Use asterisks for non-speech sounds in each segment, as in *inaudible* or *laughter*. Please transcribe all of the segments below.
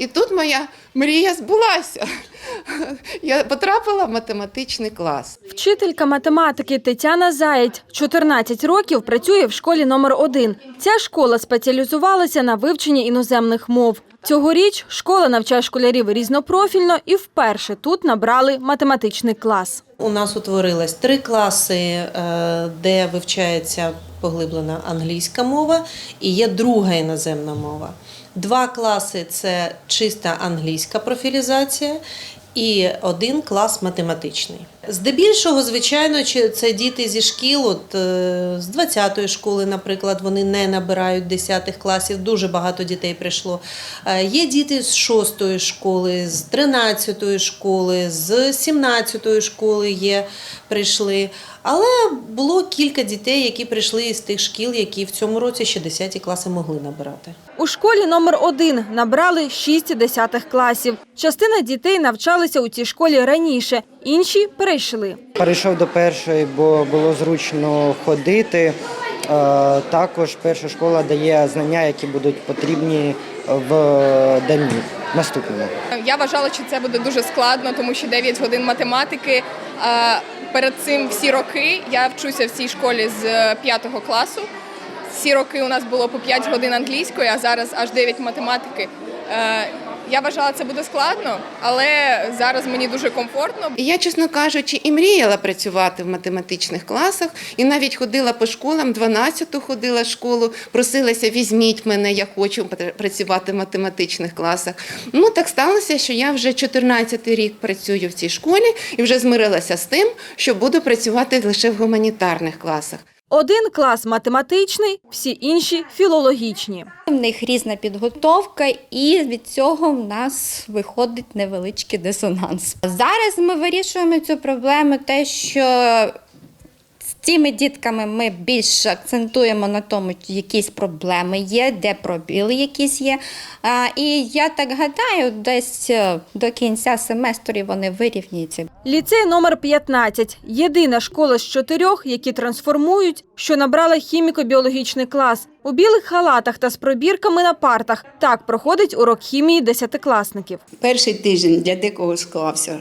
І тут моя мрія збулася. Я потрапила в математичний клас. Вчителька математики Тетяна Заєць 14 років працює в школі номер 1 Ця школа спеціалізувалася на вивченні іноземних мов. Цьогоріч школа навчає школярів різнопрофільно і вперше тут набрали математичний клас. У нас утворилось три класи, е, де вивчається поглиблена англійська мова і є друга іноземна мова. Два класи це чиста англійська профілізація. І один клас математичний. Здебільшого, звичайно, це діти зі шкіл, от е, з 20-ї школи, наприклад, вони не набирають 10 класів. Дуже багато дітей прийшло. Е, Є діти з 6-ї школи, з 13-ї школи, з 17-ї школи є прийшли. Але було кілька дітей, які прийшли із тих шкіл, які в цьому році ще 10 класи могли набирати. У школі номер 1 набрали 6 десятих класів. Частина дітей навчалися у цій школі раніше, інші перейшли. Перейшов до першої, бо було зручно ходити. Е, Також перша школа дає знання, які будуть потрібні в дні наступному. Я вважала, що це буде дуже складно, тому що 9 годин математики. Перед цим всі роки я вчуся в цій школі з 5 класу. Всі роки у нас було по 5 годин англійської, а зараз аж 9 математики. Е, Я вважала, це буде складно, але зараз мені дуже комфортно. Я, чесно кажучи, і мріяла працювати в математичних класах, і навіть ходила по школам, 12-ту ходила в школу, просилася, візьміть мене, я хочу пр- працювати в математичних класах. Ну так сталося, що я вже 14-й рік працюю в цій школі і вже змирилася з тим, що буду працювати лише в гуманітарних класах. Один клас математичний, всі інші філологічні. В них різна підготовка, і від цього в нас виходить невеличкий дисонанс. Зараз ми вирішуємо цю проблему, те, що цими дітками ми більше акцентуємо на тому, якісь проблеми є, де пробіли якісь є. А, і я так гадаю, десь е, до кінця семестру вони вирівняються. Ліцей номер 15 – єдина школа з чотирьох, які трансформують, що набрала хіміко-біологічний клас. У білих халатах та з пробірками на партах. Так проходить урок хімії десятикласників. Перший тиждень для декого склався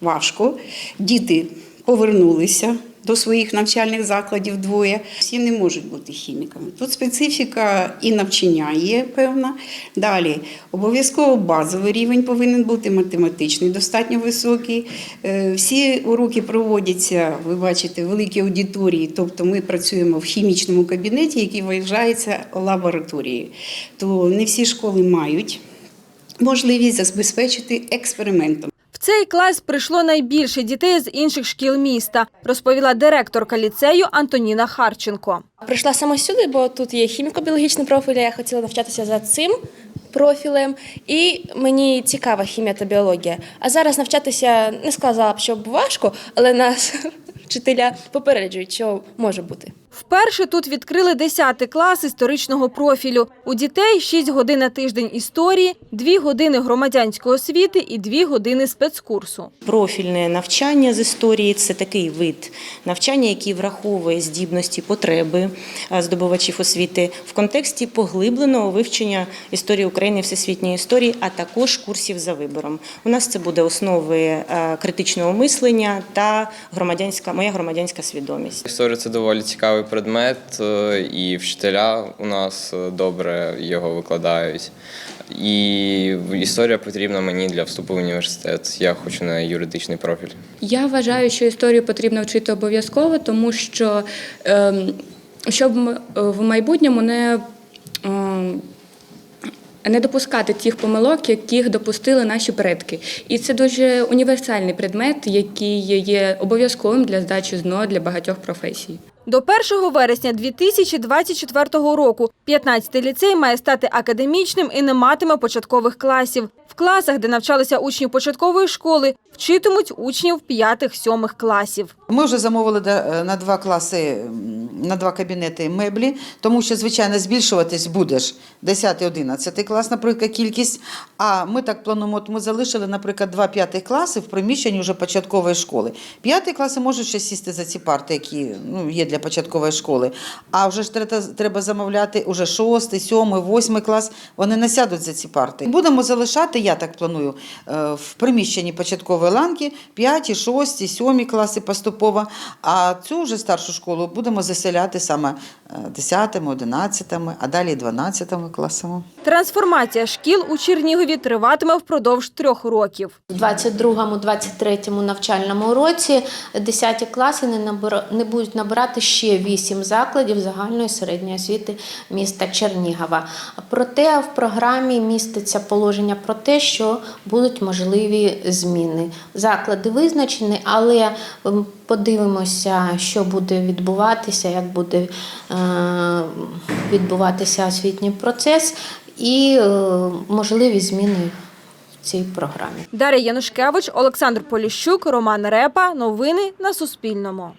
важко. Діти повернулися до своїх навчальних закладів двоє. Всі не можуть бути хіміками. Тут специфіка і навчання є певна. Далі обов'язково базовий рівень повинен бути математичний, достатньо високий. Е, Всі уроки проводяться, ви бачите, в великій аудиторії, тобто ми працюємо в хімічному кабінеті, який вважається лабораторією. То не всі школи мають можливість забезпечити експериментом. Цей клас прийшло найбільше дітей з інших шкіл міста, розповіла директорка ліцею Антоніна Харченко. Прийшла саме сюди, бо тут є хіміко-біологічний профіль, я хотіла навчатися за цим профілем, і мені цікава хімія та біологія. А зараз навчатися не сказала б, що важко, але нас *laughs* вчителя попереджують, що може бути. Вперше тут відкрили 10 клас історичного профілю. У дітей 6 годин на тиждень історії, 2 години громадянської освіти і 2 години спецкурсу. Профільне навчання з історії це такий вид навчання, який враховує здібності, потреби здобувачів освіти в контексті поглибленого вивчення історії України, всесвітньої історії, а також курсів за вибором. У нас це буде основи критичного мислення та громадянська моя громадянська свідомість. Історія це доволі цікавий предмет, е, і вчителя у нас е, добре його викладають. І історія потрібна мені для вступу в університет. Я хочу на юридичний профіль. Я вважаю, що історію потрібно вчити обов'язково, тому що ем, щоб м- в майбутньому не, ем, не допускати тих помилок, яких допустили наші предки. І це дуже універсальний предмет, який є обов'язковим для здачі ЗНО для багатьох професій. До 1 вересня 2024 року 15-й ліцей має стати академічним і не матиме початкових класів. В класах, де навчалися учні початкової школи, вчитимуть учнів 5-7 класів. Ми вже замовили да- на два класи, на два кабінети меблі, тому що, звичайно, збільшуватись буде ж 10-11 клас, наприклад, кількість. А ми так плануємо, от ми залишили, наприклад, два п'ятих класи в приміщенні вже початкової школи. П'яті класи можуть ще сісти за ці парти, які ну, є для початкової школи. А вже ж треба, треба замовляти уже шостий, сьомий, восьмий клас. Вони не сядуть за ці парти. Будемо залишати, я так планую, е, в приміщенні початкової ланки 5, 6, 7 класи поступово. А цю вже старшу школу будемо заселяти саме 10, 11, а далі 12 класами. Трансформація шкіл у Чернігові триватиме впродовж трьох років. У 22-23 навчальному році 10 класи не, будуть набирати ще 8 закладів загальної середньої освіти міста Чернігова. Проте в програмі міститься положення про те, що будуть можливі зміни. Заклади визначені, але подивимося, що буде відбуватися, як буде е, відбуватися освітній процес і е, можливі зміни в цій програмі. Дар'я Янушкевич, Олександр Поліщук, Роман Репа. Новини на Суспільному.